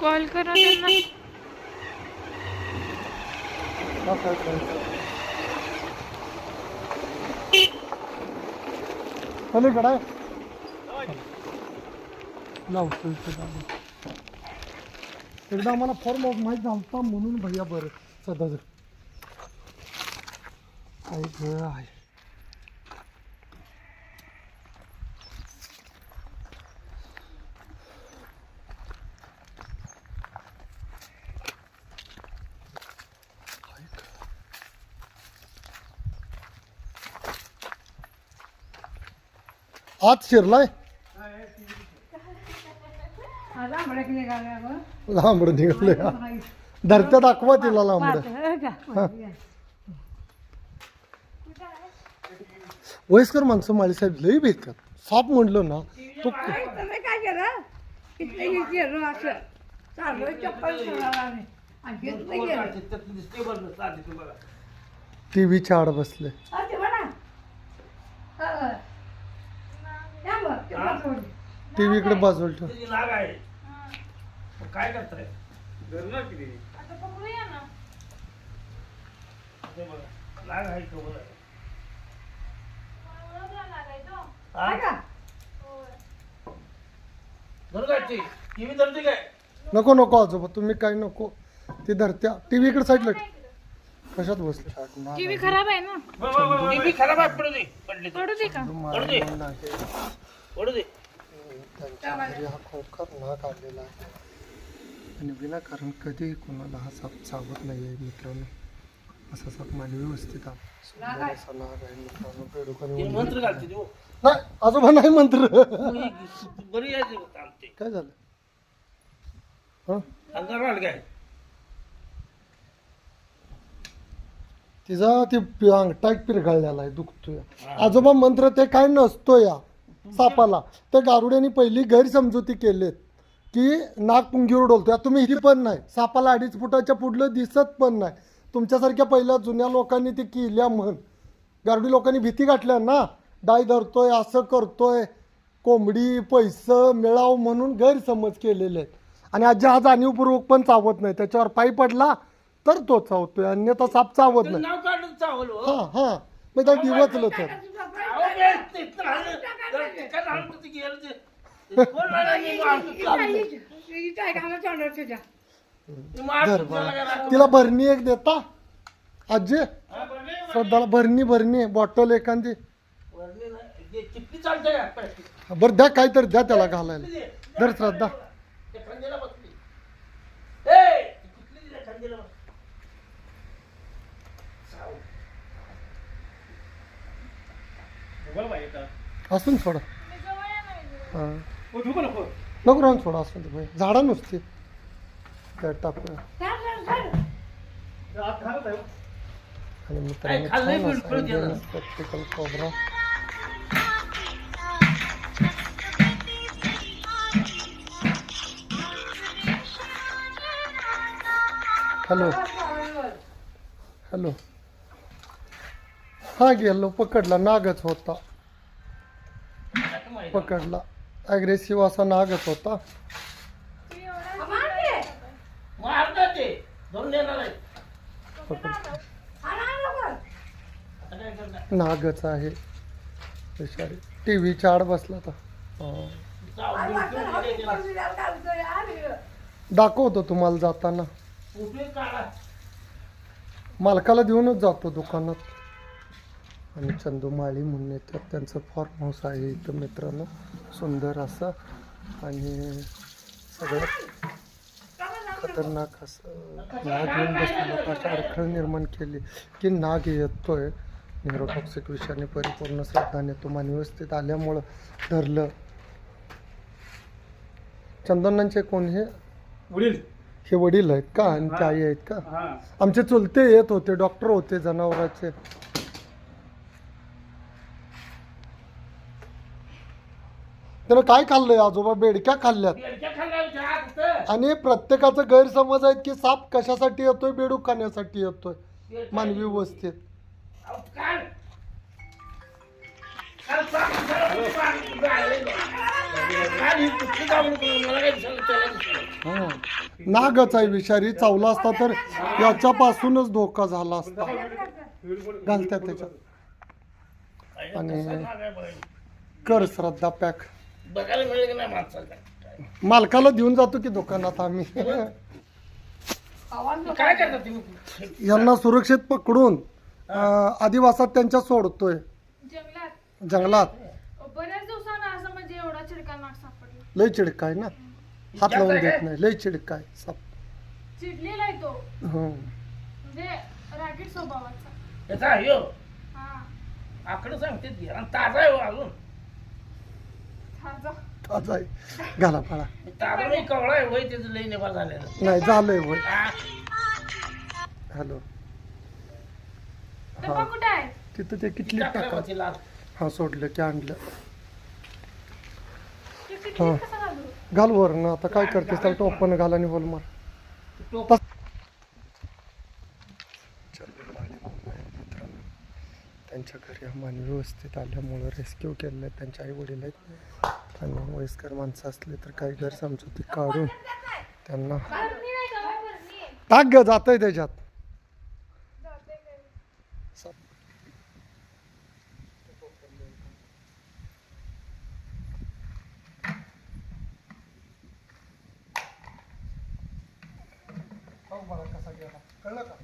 Call करा त्यांना पलीकडे लावतो इथे गाडी. एकदा आम्हाला फॉर्म माहीत झालता म्हणून भैया बरं सध्या ऐक आहे आत शिरलाय लांबड निघाले धरत्या दाखवा तिला लांबड. वयस्कर माणसं माळीसाहेब लई भेटतात साप म्हणलं ना तो काय केलं? गेलो असं. चप्पल. टीव्हीच्या आड बसले. टीव्ही इकडे बाजूला ठेव. त्याची लाग आहे. मग काय करताय? आता पकडूया ना. ते बघा लाग आहे का बघा. ओळखला लागायचो हा? काय का? धरू काय ती टीव्ही धरते काय? नको नको आजोबा तुम्ही काय नको. ती धरत्या. टीव्ही इकडे साईडला ठेव. कशात बसले? टीव्ही खराब आहे ना. टीव्ही खराब आहे. पडू दे पडली पडू दे का? पडू दे. पडू दे. त्यांच्या घरी हा खोंकार नाग आलेला आहे. आणि विनाकारण कधीही कोणाला हा साप चावत नाही आहे मित्रांनो. असा साप मानवी वस्तीत आला सुंदर असा नाग आहे मित्रांनो. बेडूकाने ते उडवून मंत्र घालते देऊ नाही आजोबा नाही मंत्र. बरी आहे ते थांबते काय झालं? हं? अंगावर आलं काय? तिचा ते अंगठा एक पिरघळलेला आहे दुखतोय. आजोबा मंत्र ते काय नसतो या. सापाला. त्या गारुड्याने पहिली गैरसमजुती केलेत की नाग पुंगीवर डोलतोय. आता तुम्ही ही पण नाही. सापाला अडीच फुटाच्या पुढलं दिसत पण नाही. तुमच्यासारख्या पहिल्या जुन्या लोकांनी ते केल्या म्हण. गारुडी लोकांनी भीती गाठल्या ना. डाय धरतोय असं करतोय. कोंबडी पैसं मिळाव म्हणून गैरसमज केलेले आहेत. आणि आजी हा जाणीवपूर्वक पण चावत नाही. त्याच्यावर पायी पडला तर तो चावतोय. अन्यथा साप चावत नाही. नाव काढलं चावल हो. हा हा. मग त्या दिवचलं तर. तर का? तिला भरणी एक देता. आजी श्रद्धाला भरणी भरणी. बॉटल एखादी. का? बरं द्या काहीतरी द्या त्याला घालायला. दे. धर श्रद्धा. त्या खंजीला बसली. असून सोडा. हा. नको? राहून सोडा असून ते भाई झाडा नुसती. काय टाकूया धर. आणि मित्रांनो? प्रॅक्टिकल कोबरा हॅलो हॅलो हा गेलो पकडला नागच होता. पकडला अग्रेसिव्ह असा नागच होता मार दे. मारतं ते. धरून देणार आहे. पकड आण, आण लवकर. आता काय करणार? नागच आहे बिचारी टी व्हीच्या आड बसला आता हा. दाखवतो तुम्हाला जाताना काढा. मालकाला देऊनच जातो दुकानात आणि चंदूमाळी म्हणून येतात त्यांचं फार्म हाऊस आहे इथं मित्रांनो. सुंदर असं. आणि सगळ्यात खतरनाक असं नाग येऊन बसलेलं होतं. अशा अडखळ निर्माण केली की नाग येतोय. न्यूरोटॉक्सिक विषयाने परिपूर्ण श्रद्धाने तो व्यवस्थित आल्यामुळं धरलं. चंदनांचे कोण हे? वडील. हे वडील आहेत का? आणि ते आई आहेत का? हा. आमचे चुलते येत होते डॉक्टर होते जनावराचे. त्यानं काय खाल्लंय? आजोबा बेडक्या खाल्ल्यात. बेडक्या खाल्ल्या होत्या आत होतं. आणि प्रत्येकाचं गैरसमज आहेत की साप कशासाठी येतोय? बेडूक खाण्यासाठी येतोय. मानवी वस्तीत अहो, काल काल साप झाला, पाणी कुठं आलेलं. काल ही कुठली मला काही. हा. नागच आहे विषारी. चावला असता तर याच्यापासूनच धोका झाला असता. घालत्यात त्याच्यात. आणि-. कर श्रद्धा पॅक. बघायला मिळेल की नाही माणसाला मालकाला देऊन जातो की दुकानात आम्ही. आवाज काय करता तुम्ही? यांना सुरक्षित पकडून अं, आदिवासात त्यांच्या सोडतोय. जंगलात. जंगलात. बऱ्याच दिवसानं असं म्हणजे एवढा चिडका नाक सापडला. लय चिडकाय ना? हात लावून देत नाही. लय चिडकाय साप. चिडलेला आहे तो. हं. म्हणजे रागीट स्वभावाचा. याचा हा. आकडं सांगते आणि ताजा आहे हो अजून. ताजा आहे. घाला नाही कवळा आहे वय त्याचं लई नेबा झालेलं. नाही झालंय वय. हा. हॅलो. कुठे आहे? तिथं ते किटली टाका तिला. हा सोडलं की आणलं. ते किती हा. कसा घालू? घाल वर ना आता काय करतेस त्याला टोपन घाल आणि बोल मार टोप- त्यांच्या घरी मानवी व्यवस्थित आल्यामुळं रेस्क्यू केलेलं आहे त्यांच्या आईवडील आहेत आणि वयस्कर माणसं असले तर काही गैरसमजुती काढून त्यांना भरणी नाही टाक ग जात आहे त्याच्यात कळलं का